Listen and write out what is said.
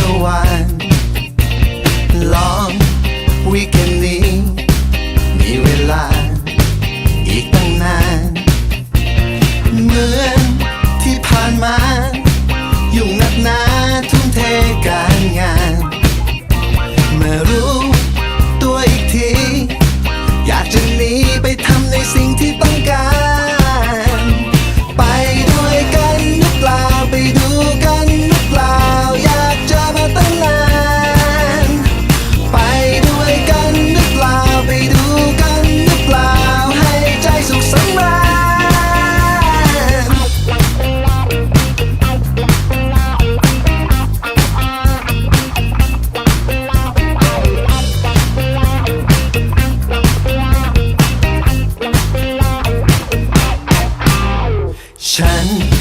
the wine Long weekend นี้มีเวลาอีกตั้งนาน เหมือนที่ผ่านมายุ่งนักหนาทุ่มเทการงานเมื่อรู้ 看。